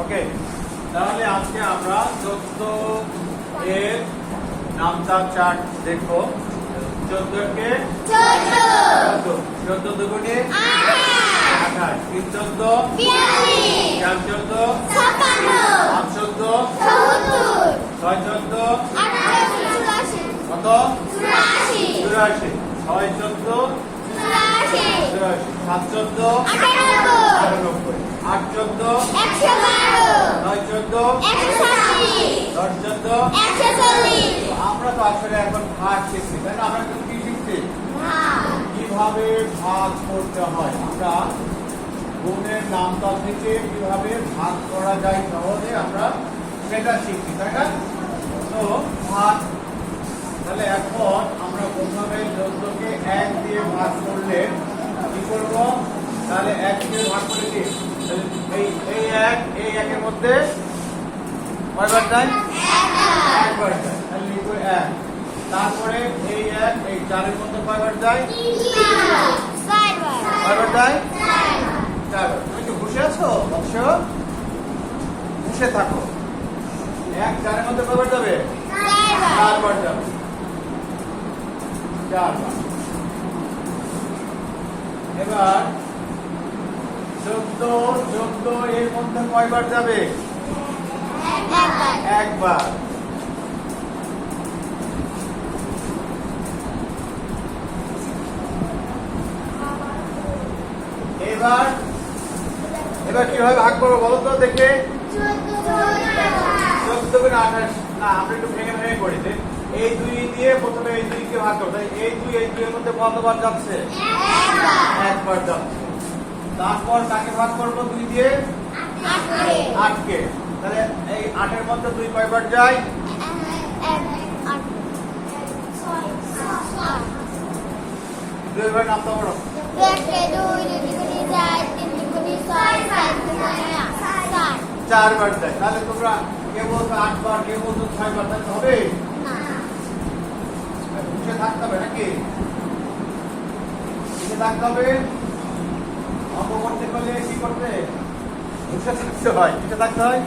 ওকে তাহলে আজকে আমরা চোদ্দ এর নামতা চার্ট দেখব। চোদ্দ কে? চোদ্দ। দুগুণে আঠাশ। তিন চোদ্দ? চার চোদ্দ? পাঁচ চোদ্দ? ছয় চোদ্দ? কত? চুরাশি। ছয় চোদ্দ? সাত চোদ্দ আটানব্বই। আট চোদ্দ নয় চোদ্দ দশ চোদ্দ তো আমরা তো আসলে এখন ভাগ শিখছি তাই না? আমরা কিন্তু কি শিখছি? কীভাবে ভাগ করতে হয়? আমরা গুণের নামতা থেকে কীভাবে ভাগ করা যায় সহজে আমরা সেটা শিখছি তাই না? তো ভাগ তাহলে এখন আমরা প্রথমে চোদ্দকে এক দিয়ে ভাগ করলে কি করব? তাহলে এক দিয়ে ভাগ করে কি এই এই এক, এই একের মধ্যে কয়বার যায়? একবার যায়। লিখব এক। তারপরে এই এক, এই চারের মধ্যে কয়বার যায়? কয়বার যায়? তুমি কি বসে আছো? বৎস বসে থাকো। এক, চারের মধ্যে কয়বার যাবে? চারবার যাবে। এবার চোদ্দ চোদ্দ এর মধ্যে কয়বার যাবে? একবার। এবার এবার কীভাবে ভাগ করব বলো তো দেখে? চোদ্দ আঠাশ। না আমরা একটু ভেঙে ভেঙে করি এই দুই দিয়ে প্রথমে এই দুইকে ভাগ করতে। এই দুই, এই দুইয়ের মধ্যে কতবার যাচ্ছে? একবার যাচ্ছে। তারপর কাকে ভাগ করব দুই দিয়ে? আটকে। তাহলে এই আটের মধ্যে দুই কয়বার যায়? দুই ভাই নামতে চারবার যায়। তাহলে তোমরা কে বলছো আটবার, কে বলছো ছয়বার? তাহলে হবে থাকতে হবে নাকি? থাকতে হবে। অঙ্ক করতে কি করতে বসে থাকতে হয় থাকতে হয়?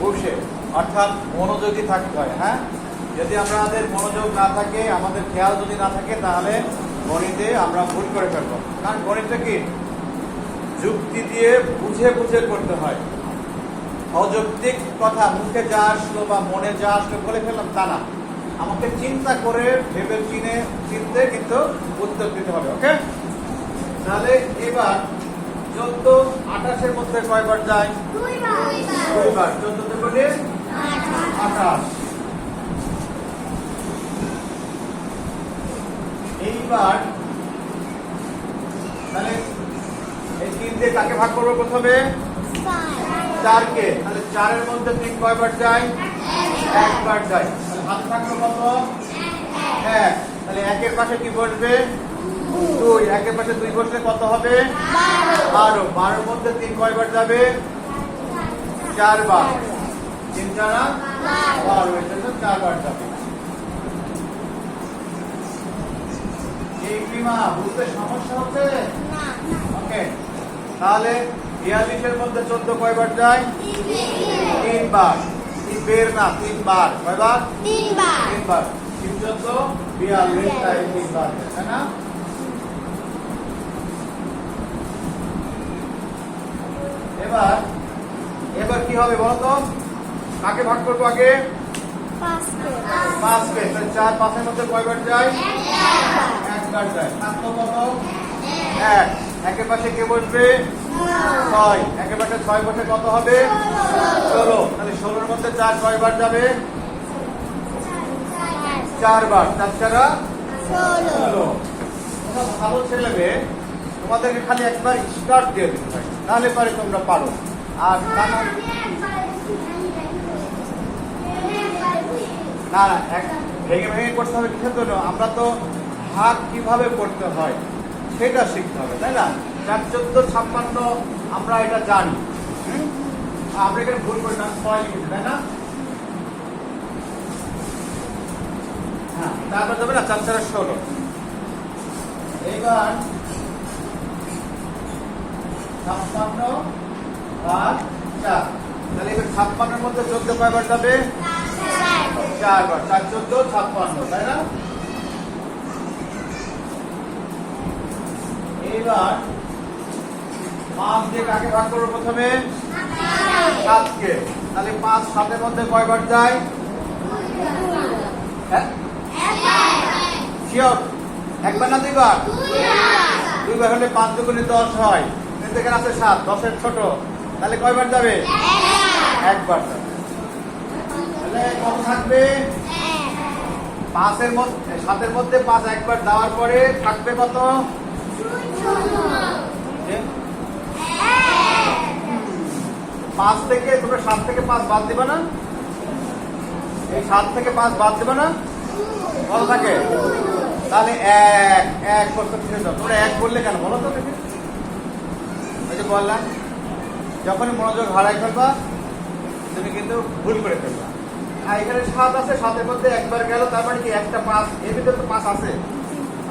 বসে। অর্থাৎ মনোযোগী থাকতে হয় হ্যাঁ? যদি আমাদের মনোযোগ না থাকে, আমাদের খেয়াল যদি না থাকে, তাহলে গণিতে আমরা ভুল করে ফেলব। কারণ গণিতটা কি? যুক্তি দিয়ে বুঝে বুঝে করতে হয়। অযৌক্তিক কথা, মুখে যা আসলো বা মনে যা আসলো বলে ফেললাম, তা না। আমাকে চিন্তা করে ভেবে চিনে চিনতে কিন্তু উত্তর দিতে হবে ওকে? তাহলে এবার চোদ্দ আঠাশের মধ্যে কয়বার যায়? দুইবার। চোদ্দ থেকে আঠাশ। এইবার তাহলে এই তিন দিয়ে কাকে ভাগ করব প্রথমে? চারকে। তাহলে চারের মধ্যে তিন কয়বার যায়? একবার যায়। হাত থাকল কত এক তাহলে একের পাশে কি বসবে? দুই, একের পাশে দুই বসলে কত হবে? বারো। বারোর মধ্যে তিন কয়বার যাবে? চারবার। তিন চারা বারো এর জন্য চারবার যাবে। বুঝতে সমস্যা হচ্ছে? ওকে, তাহলে বিয়াল্লিশের মধ্যে চোদ্দ কয়বার যায়? তিনবার। তিন বের না তিনবার। কয়বার? তিনবার। তিন চোদ্দ বিয়াল্লিশ তাই তিনবার তাই না? এবার এবার কি হবে বলতো কাকে ভাগ করব আগে? পাঁচ কে তাহলে চার পাঁচের মধ্যে কয়বার যায়? একবার। যায়। থাকল কত এক। একের পাশে কে বসবে? ছয়। পাশে ছয় বসে কত হবে? ষোলো। তাহলে ষোলোর মধ্যে চার কয়বার যাবে? চারবার চার চারা ষোলো। তোমাদেরকে খালি একবার স্টার্ট দিয়ে দিতে হয়। তাহলে পরে তোমরা পারো। আর না না। এক- ভেঙে ভেঙে করতে হবে কিসের জন্য? আমরা তো ভাগ কীভাবে করতে হয় সেটা শিখতে হবে তাই না? চার চোদ্দ ছাপ্পান্ন আমরা এটা জানি। আমরা এখানে ভুল করি না ছয় লিখেছি তাই না? হ্যাঁ তারপর যাবে না, চার চার ষোলো। এইবার ছাপ্পান্ন ভাগ চার। তাহলে এবার ছাপ্পান্নের মধ্যে চোদ্দ কয়বার যাবে? চারবার। চার চোদ্দ, ছাপ্পান্ন, তাই না? এইবার পাঁচ দিয়ে কাকে ভাগ করব প্রথমে? সাতকে। তাহলে পাঁচ সাতের মধ্যে কয়বার যায়? হ্যাঁ? শিওর? একবার না দুইবার? দুইবার হলে পাঁচ দুগুণে দশ হয়। এখানে আছে সাত, দশের ছোট। তাহলে কয়বার যাবে? একবার তাহলে কত থাকবে? পাঁচের মধ্যে, সাতের মধ্যে পাঁচ একবার দেওয়ার পরে থাকবে কত? পাঁচ থেকে, তোমরা সাত থেকে পাঁচ বাদ দিবে না? এই সাত থেকে পাঁচ বাদ দিবে না? কত থাকে তাহলে এক এক করতে কিসের জন্য তোমরা এক বললে কেন? বলো তো দেখি। ওই বললাম যখনই মনোযোগ হারাই ফেলবা, তুমি কিন্তু ভুল করে ফেলবা। আর এখানে সাত আছে, সাতের মধ্যে একবার গেল, তার মানে কি একটা পাঁচ, এর ভিতরে তো পাঁচ আছে।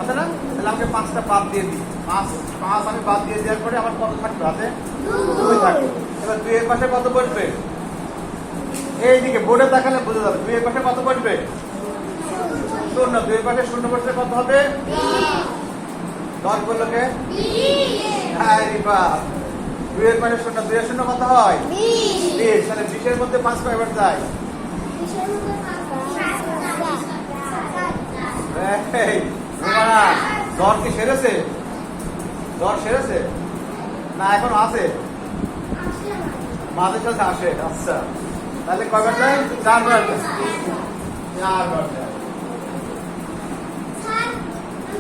আছে না? তাহলে আমাকে পাঁচটা বাদ দিয়ে দিই। পাঁচ পাঁচ আমি বাদ দিয়ে দেওয়ার পরে আমার কত থাকবে? হাতে দুই থাকবে। এবার দুইয়ের পাশে কত বসবে। এইদিকে বোর্ডে দেখালে বোঝা যাবে দুইয়ের পাশে কত বসবে। শূন্য দুইয়ের পাশে শূন্য বসলে কত হবে? দশ বলল কে? বাপ দুইয়ের পাশে শূন্য দুইয়ের শূন্য কত হয়? বিশ। তাহলে বিশের মধ্যে পাঁচ কয়বার যায়? জ্বর কি সেরেছে? জ্বর সেরেছে? না, এখন আছে। মাঝে সাথে আসে আচ্ছা। তাহলে কয়বার যায় চারবার যায় চারবার যায়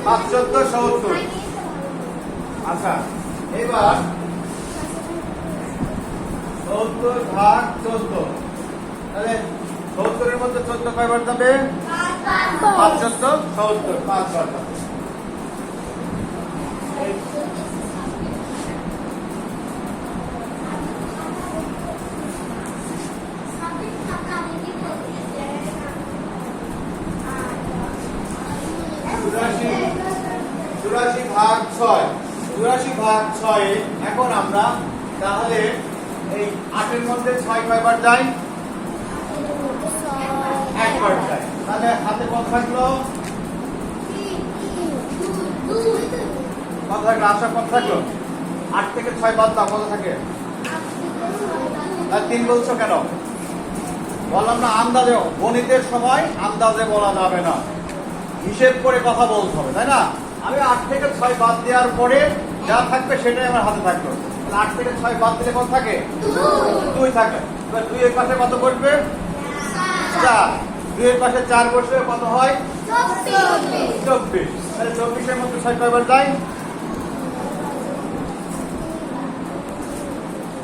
পাঁচ চোদ্দ সত্তর। আচ্ছা এবার সত্তর ভাগ চোদ্দ। তাহলে সত্তরের মধ্যে চোদ্দ কয়বার যাবে পাঁচ চোদ্দ সত্তর পাঁচবার যাবে ভাগ ছয়ে। এখন আমরা তাহলে এই আটের মধ্যে ছয় কয়বার যাই? একবার যাই। তাহলে হাতে কত থাকল? কত থাকল? আশা কত থাকল? আট থেকে ছয় বাদ দাও, কত থাকে? তিন বলছো কেন? বললাম না আন্দাজে গণিতের সময় আন্দাজে বলা যাবে না। হিসেব করে কথা বলতে হবে, তাই না? আমি আট থেকে ছয় বাদ দেওয়ার পরে যা থাকবে সেটাই আমার হাতে থাকবে। আট থেকে ছয় বাদ দিলে কত থাকে? দুই থাকে। এবার দুইয়ের পাশে কত বসবে? চার। দুইয়ের পাশে চার বসবে কত হয়? চব্বিশ। তাহলে চব্বিশের মধ্যে ছয় কয়বার যায়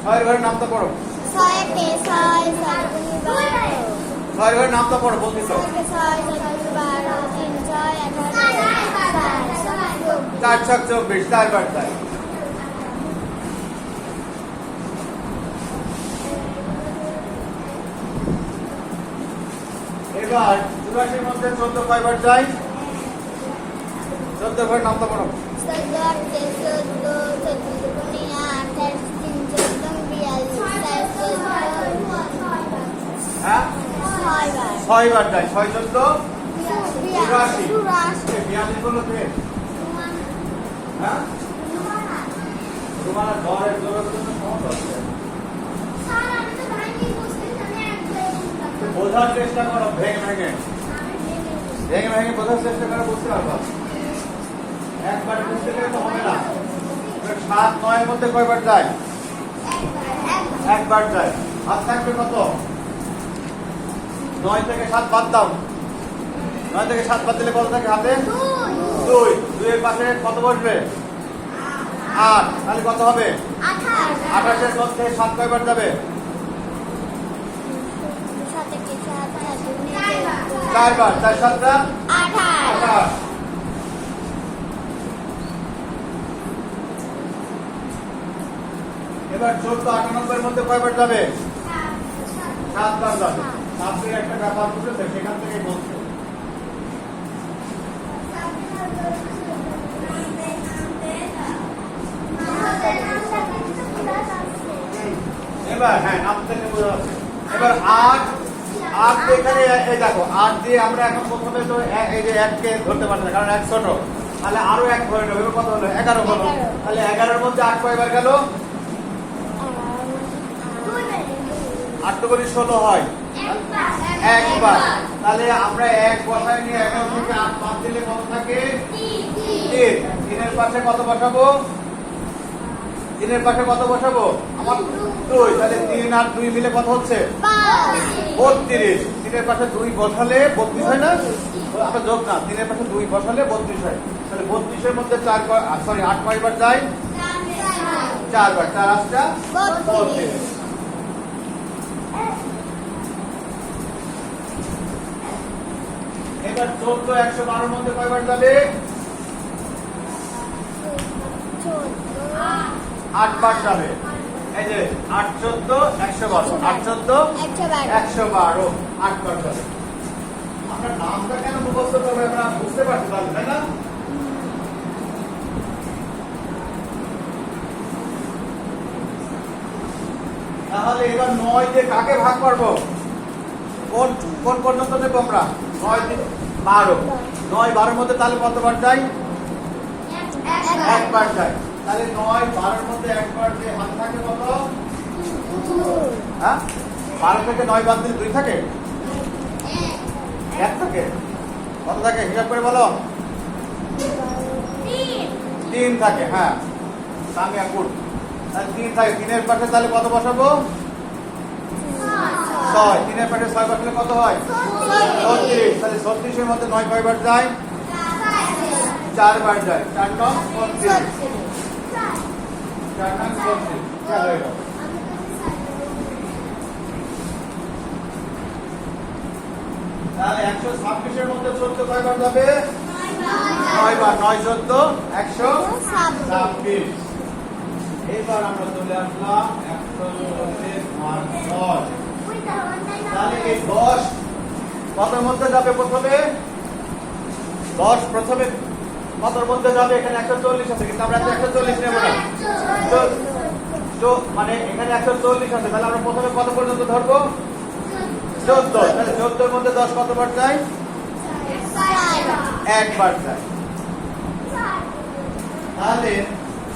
ছয় ঘরের নাম তো পড়ো। ছয় দুই ঘরের নাম তো পড়ো বলছি তো ছয়কে ছয় ছয় দুই বারো তিন ছয় আঠারো চার ছক চব্বিশ চারবার যায় এবার চুরাশির মধ্যে চোদ্দ কয়বার যায় চোদ্দ ঘরের নাম তো পড়ো চোদ্দ আটকে চোদ্দ চোদ্দ দুগুণে আঠাশ তিন চোদ্দ বিয়াল্লিশ চার চোদ্দ হ্যাঁ ছয়বার যায় ছয় চোদ্দ চুরাশি বিয়াল্লিশ বলল একবার বুঝতে গেলে তো হবে না সাত নয়ের মধ্যে কয়বার যায় একবার যায় হাত থাকবে কত নয় থেকে সাত বাদ নয় থেকে সাত বাদ দিলে কত থাকে হাতে দুই, দুইয়ের পাশে কত বসবে? আট, তাহলে কত হবে? আঠাশের মধ্যে সাত কয়বার যাবে? চারবার, চার সাতটা? আঠাশ। এবার চোদ্দ মধ্যে কয়বার যাবে? সাতবার যাবে। সাতের একটা ব্যাপার বুঝেছে, সেখান থেকে বলছে এবার হ্যাঁ এবার আট আট এখানে এই দেখো আট দিয়ে আমরা এখন প্রথমে তো এই যে এককে ধরতে পারছি না কারণ এক ছোট। তাহলে আরও এক কত হলো? এগারো হলো। তাহলে এগারোর মধ্যে আট কয়বার গেল? আট করে ষোলো হয়। একবার। তাহলে আমরা এক বসায় নিয়ে এগারো থেকে আট বাদ দিলে কত থাকে? তিন। তিনের পাশে কত বসাবো? তিনের পাশে কত বসাবো? আমার দুই তাহলে তিন আর দুই মিলে কত হচ্ছে? বত্রিশ। তিনের পাশে দুই বসালে বত্রিশ হয় না? আমরা যোগ না তিনের পাশে দুই বসালে বত্রিশ হয়। তাহলে বত্রিশের মধ্যে চার সরি আট কয়বার যায়? চারবার। চার আটটা বত্রিশ। এবার চোদ্দ একশো বারোর মধ্যে কয়বার যাবে? আট বার যাবে। এই যে আট চোদ্দ একশো বারো। আট চোদ্দ একশো বারো। আট বার। যাবে নামটা কেন মুখস্থ করব আমরা বুঝতে পারছি তাহলে তাই না? তাহলে এবার নয় দিয়ে কাকে ভাগ করব? কোন কোন পর্যন্ত নেব আমরা? নয় দিয়ে বারো। নয় বারোর মধ্যে তাহলে কতবার যাই? একবার যাই। তাহলে নয়, বারোর মধ্যে একবার যে হাত থাকে কত? হ্যাঁ? বারো থেকে নয় বাদ দিলে দুই থাকে? এক থাকে? কত থাকে? হিসাব করে বলো। তিন থাকে হ্যাঁ। সামিয়া তাহলে তিন থাকে। তিনের পাশে তাহলে কত বসাবো? ছয়। তিনের পাশে ছয় বসালে কত হয়? ছত্রিশ। তাহলে ছত্রিশের মধ্যে নয় কয়বার যায়? চারবার যায়। চার নং ছত্রিশ চার নং ছত্রিশ খেয়াল হয়ে গেল। ছাব্বিশ এইবার আমরা চলে আসলাম একশো দশ তাহলে এই দশ কতর মধ্যে যাবে প্রথমে দশ প্রথমে কতর মধ্যে যাবে, এখানে একশো চল্লিশ আছে, কিন্তু আমরা একশো চল্লিশ নেব না। তো- মানে এখানে একশো চল্লিশ আছে, তাহলে আমরা প্রথমে কত পর্যন্ত ধরবো? চোদ্দ, তাহলে চোদ্দোর মধ্যে দশ কতবার যায়? একবার যায়। তাহলে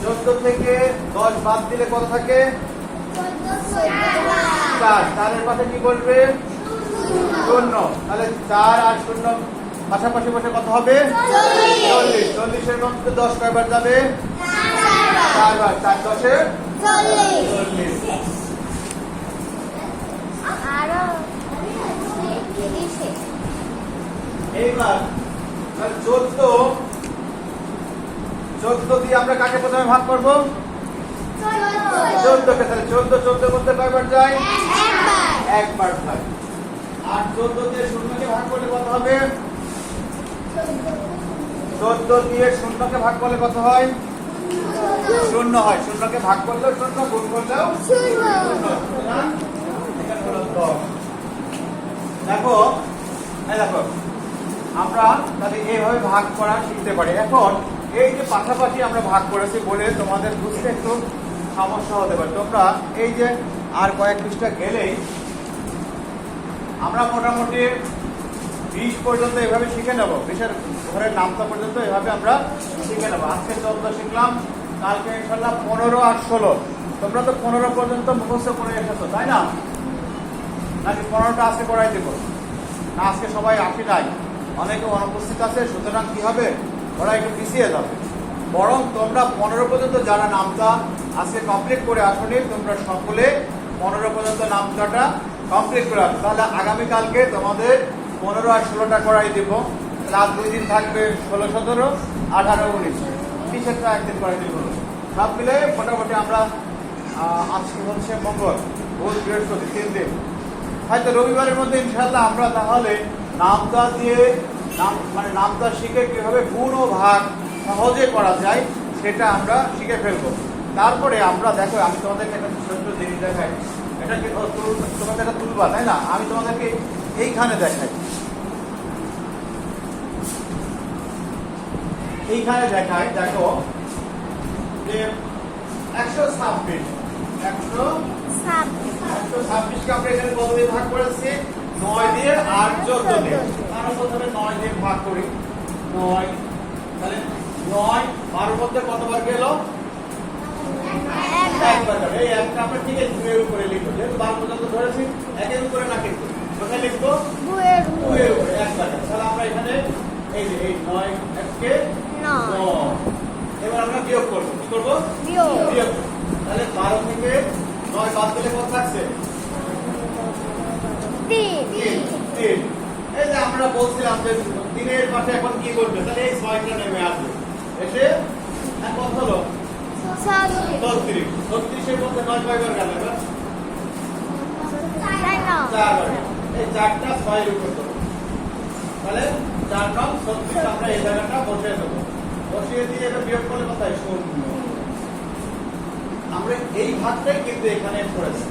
চোদ্দ থেকে দশ বাদ দিলে কত থাকে? চার। চারের পাশে কি বলবে? শূন্য। তাহলে চার আর শূন্য পাশাপাশি বসে কত হবে? চল্লিশ। চল্লিশের মধ্যে দশ কয়বার যাবে? চারবার। চার দশে? চল্লিশ। এইবার চোদ্দ। চোদ্দ দিয়ে আমরা কাকে প্রথমে ভাগ করব? চোদ্দকে তাহলে চোদ্দ চোদ্দের মধ্যে কয়বার যায়? একবার। যায় আর চোদ্দ দিয়ে শূন্যকে ভাগ করলে কত হবে? চোদ্দ দিয়ে শূন্যকে ভাগ করলে কত হয়? শূন্য হয়। শূন্যকে ভাগ করলেও শূন্য, গুণ করলেও। দেখো দেখো, আমরা তাহলে এইভাবে ভাগ করা শিখতে পারি। এখন এই যে পাশাপাশি আমরা ভাগ করেছি বলে তোমাদের বুঝতে একটু সমস্যা হতে পারে। তোমরা এই যে আর কয়েক পৃষ্ঠা গেলেই আমরা মোটামুটি বিশ পর্যন্ত এভাবে শিখে নেব। বিশের ঘরের নামতা পর্যন্ত এভাবে আমরা শিখে নেব। আজকে চোদ্দ শিখলাম, কালকে ইনশাল্লাহ পনেরো আর ষোলো। তোমরা তো পনেরো পর্যন্ত মুখস্থ করে এসেছ তাই না? নাকি পনেরোটা আজকে করাই দেবো? না, আজকে সবাই আসি নাই। অনেকে অনুপস্থিত আছে, সুতরাং কি হবে? ওরা একটু পিছিয়ে যাবে। বরং তোমরা পনেরো পর্যন্ত যারা নামতা আজকে কমপ্লিট করে আসনি, তোমরা সকলে পনেরো পর্যন্ত নামতাটা কমপ্লিট করে আসো। তাহলে আগামীকালকে তোমাদের পনেরো আর ষোলোটা করাই দেব। রাত দুই দিন থাকবে ষোলো, সতেরো, আঠারো, উনিশ। বিশেষটা একদিন করাই দিব। সব মিলে মোটামুটি আমরা আজকে হচ্ছে মঙ্গল, বুধ, বৃহস্পতি তিন দিন। হয়তো রবিবারের মধ্যে ইনশাল্লাহ আমরা তাহলে নামতা দিয়ে নাম মানে নামতা শিখে কীভাবে গুণ ও ভাগ সহজে করা যায় সেটা আমরা শিখে ফেলব। তারপরে আমরা দেখো, আমি তোমাদেরকে একটা ছোট্ট জিনিস দেখাই। এটা কি তোমাদের এটা তুলবা, তাই না? আমি তোমাদেরকে এইখানে দেখাই। এইখানে দেখাই দেখো যে একশো ছাব্বিশ একশো একশো ছাব্বিশকে আমরা এখানে কত দিয়ে ভাগ করেছি? নয় দিয়ে আর চোদ্দ দিয়ে আমরা প্রথমে নয় দিয়ে ভাগ করি। নয় তাহলে নয় বারোর মধ্যে কতবার গেল? একবার একবার গেল। এই একটা আমরা ঠিক আছে দুয়ের উপরে লিখব। যেহেতু বারো পর্যন্ত ধরেছি একের উপরে না কিন্তু কোথায় লিখব? দুয়ের দুয়ের উপরে একবার তাহলে আমরা এখানে এই যে এই নয় এককে নয় নয় এবার আমরা বিয়োগ করব। কি করব? বিয়োগ। বিয়োগ। তাহলে বারো থেকে নয় বাদ দিলে কত থাকছে? তিন। তিন। তিন। এই যে আমরা বলছিলাম যে তিনের পাশে এখন কি করবে? তাহলে এই ছয়টা নেমে আসবে। এসে কত হলো? ছত্রিশ। ছত্রিশ। ছত্রিশের মধ্যে নয় কয়বার গেল এবার? চারবার এই চারটা ছয়ের উপর তাহলে চার নং ছত্রিশ আমরা এই জায়গাটা বসিয়ে দেবো। বসিয়ে দিয়ে এটা বিয়োগ করলে কোথায়? শূন্য। আমরা এই ভাগটাই কিন্তু এখানে করেছি।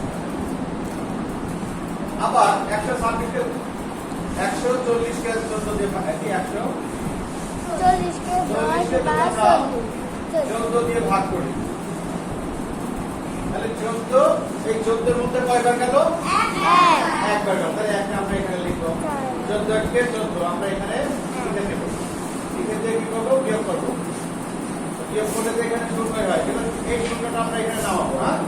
আবার একশো ছাব্বিশকে একশো চল্লিশকে চোদ্দ দিয়ে ভাগ একশো? চোদ্দ। দিয়ে ভাগ করি। তাহলে চোদ্দ এই চোদ্দের মধ্যে কয়বার গেল? এক। একবার গেল। তাহলে একটা আমরা এখানে লিখব। চোদ্দ। কে চোদ্দ আমরা এখানে লিখে দিয়ে কি করব বিয়োগ করব। বিয়োগ করলে তো এখানে শূন্য হয় এবার এই শূন্যটা আমরা এখানে নামাবো হ্যাঁ?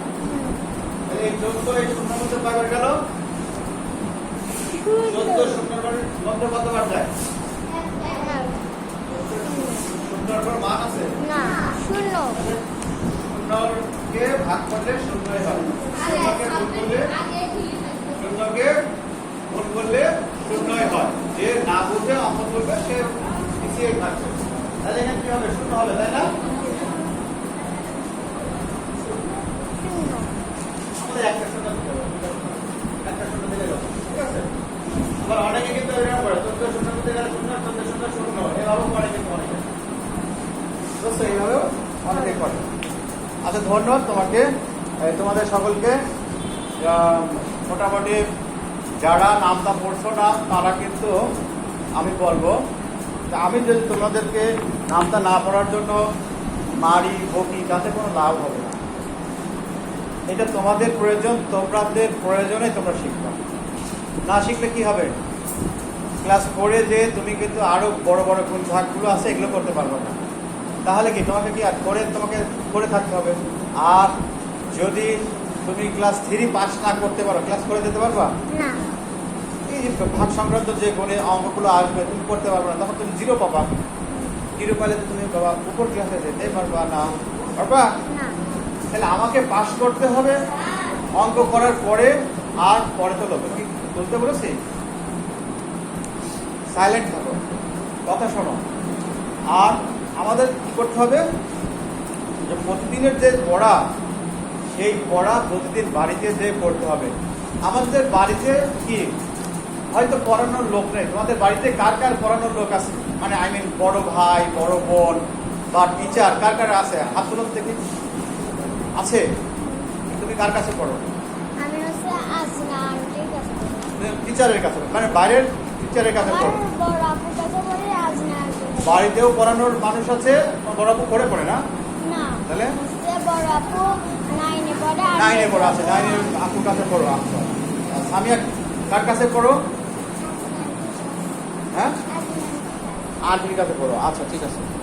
তাহলে এই চোদ্দ এই শূন্য মধ্যে কয়বার গেল। চোদ্দ শূন্যর মধ্যে কতবার যায় শূন্যর পর মান আছে? না শূন্য। শূন্যকে ভাগ করলে শূন্যই হয় শূন্যকে গুণ করলে শূন্যকে গুণ করলে শূন্যই হয়। যে না বুঝে অঙ্ক করবে সে পিছিয়ে থাকছে তাহলে এখানে কি হবে? শূন্য হবে, তাই না? একটা ঠিক আছে? অনেকে কিন্তু এরকম করে এভাবেও কিন্তু অনেকে। এইভাবেও করে। আচ্ছা ধন্যবাদ তোমাকে। তোমাদের সকলকে। মোটামুটি যারা নামটা পড়ছো না, তারা কিন্তু আমি বলব আমি যদি তোমাদেরকে নামটা না পড়ার জন্য মারি, বকি, তাতে কোনো লাভ হবে না। এটা তোমাদের প্রয়োজন তোমাদের প্রয়োজনে তোমরা শিখবে। না শিখলে কি হবে? ক্লাস ফোরে যে তুমি কিন্তু আরও বড় বড় কোন ভাগগুলো আছে, এগুলো করতে পারবে না। তাহলে কি তোমাকে কি আর করে, তোমাকে করে থাকতে হবে? আর যদি তুমি ক্লাস থ্রি পাস না করতে পারো, ক্লাস করে যেতে পারবা? না। এই যে ভাগ সংক্রান্ত যে গণে অঙ্কগুলো আসবে তুমি করতে পারবে না তখন তুমি জিরো পাবা। জিরো পাইলে তো তুমি বাবা উপর ক্লাসে যেতে পারবা না। পারবা? তাহলে আমাকে পাস করতে হবে অঙ্ক করার পরে আর পরে তো লোক কি বলতে বলেছি? সাইলেন্ট থাকো। কথা শোনো। আর আমাদের কি করতে হবে? যে প্রতিদিনের যে পড়া সেই পড়া প্রতিদিন বাড়িতে যে পড়তে হবে। আমাদের বাড়িতে কি হয়তো পড়ানোর লোক নেই। তোমাদের বাড়িতে কার কার পড়ানোর লোক আছে? মানে আই মিন বড় ভাই বড় বোন বা টিচার কার কার আছে? হাত তুলন থেকে আছে? তুমি কার কাছে পড়ো। টিচারের কাছে মানে বাইরের টিচারের কাছে পড়ো। বাড়িতেও পড়ানোর মানুষ আছে? বড় আপু করে পড়ে না? তাহলে? বড় আপু নাইনে পড়ে নাইনে আছে। নাইনের আপুর কাছে পড়ো আচ্ছা। আর সামিয়া কার কাছে পড়ো? হ্যাঁ? আন্টির কাছে পড়ো। আচ্ছা ঠিক আছে।